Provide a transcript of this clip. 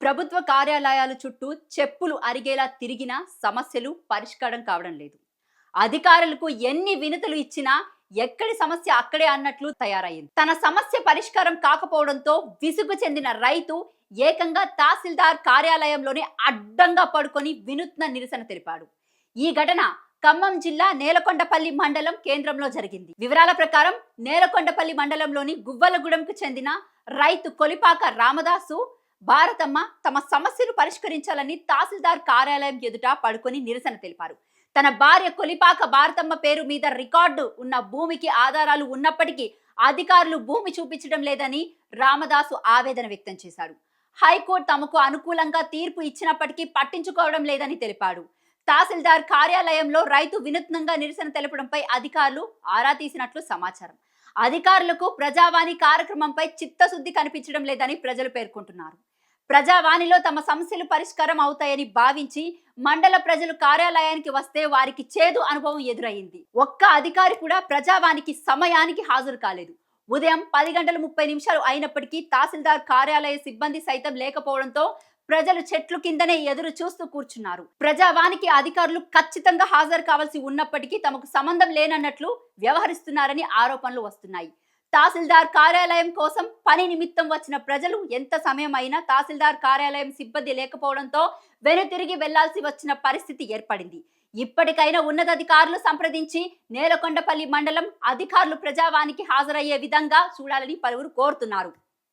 ప్రభుత్వ కార్యాలయాల చుట్టూ చెప్పులు అరిగేలా తిరిగినా సమస్యలు పరిష్కారం కావడం లేదు. అధికారులకు ఎన్ని వినతులు ఇచ్చినా ఎక్కడి సమస్య అక్కడే అన్నట్లు తయారయ్యింది. తన సమస్య పరిష్కారం కాకపోవడంతో విసుగు చెందిన రైతు ఏకంగా తహసీల్దార్ కార్యాలయంలోనే అడ్డంగా పడుకొని వినూత్న నిరసన తెలిపాడు. ఈ ఘటన ఖమ్మం జిల్లా నేలకొండపల్లి మండలం కేంద్రంలో జరిగింది. వివరాల ప్రకారం నేలకొండపల్లి మండలంలోని గువ్వలగూడెంకు చెందిన రైతు కొలిపాక రామదాసు భారతమ్మ తమ సమస్యను పరిష్కరించాలని తహసీల్దార్ కార్యాలయం ఎదుట పడుకొని నిరసన తెలిపారు. తన భార్య కొలిపాక భారతమ్మ పేరు మీద రికార్డు ఉన్న భూమికి ఆధారాలు ఉన్నప్పటికీ అధికారులు భూమి చూపించడం లేదని రామదాసు ఆవేదన వ్యక్తం చేశాడు హైకోర్టు తమకు అనుకూలంగా తీర్పు ఇచ్చినప్పటికీ పట్టించుకోవడం లేదని తెలిపాడు తహసీల్దార్ కార్యాలయంలో రైతు వినూత్నంగా నిరసన తెలపడంపై అధికారులు ఆరా తీసినట్లు సమాచారం. అధికారులకు ప్రజావాణి కార్యక్రమంపై చిత్తశుద్ధి కనిపించడం లేదని ప్రజలు పేర్కొంటున్నారు. ప్రజావాణిలో తమ సమస్యలు పరిష్కారం అవుతాయని భావించి మండల ప్రజలు కార్యాలయానికి వస్తే వారికి చేదు అనుభవం ఎదురయ్యింది ఒక్క అధికారి కూడా ప్రజావాణికి సమయానికి హాజరు కాలేదు. ఉదయం పది గంటల ముప్పై నిమిషాలు అయినప్పటికీ తహసీల్దార్ కార్యాలయ సిబ్బంది సైతం లేకపోవడంతో ప్రజలు చెట్లు కిందనే ఎదురు చూస్తూ కూర్చున్నారు. ప్రజావానికి అధికారులు ఖచ్చితంగా హాజరు కావాల్సి ఉన్నప్పటికీ తమకు సంబంధం లేనన్నట్లు వ్యవహరిస్తున్నారని ఆరోపణలు వస్తున్నాయి. తహసీల్దార్ కార్యాలయం కోసం పని నిమిత్తం వచ్చిన ప్రజలు ఎంత సమయం అయినా తహసీల్దార్ కార్యాలయం సిబ్బంది లేకపోవడంతో వెనుతిరిగి వెళ్ళాల్సి వచ్చిన పరిస్థితి ఏర్పడింది. ఇప్పటికైనా ఉన్నతాధికారులు సంప్రదించి నేలకొండపల్లి మండలం అధికారులు ప్రజావానికి హాజరయ్యే విధంగా చూడాలని పలువురు కోరుతున్నారు.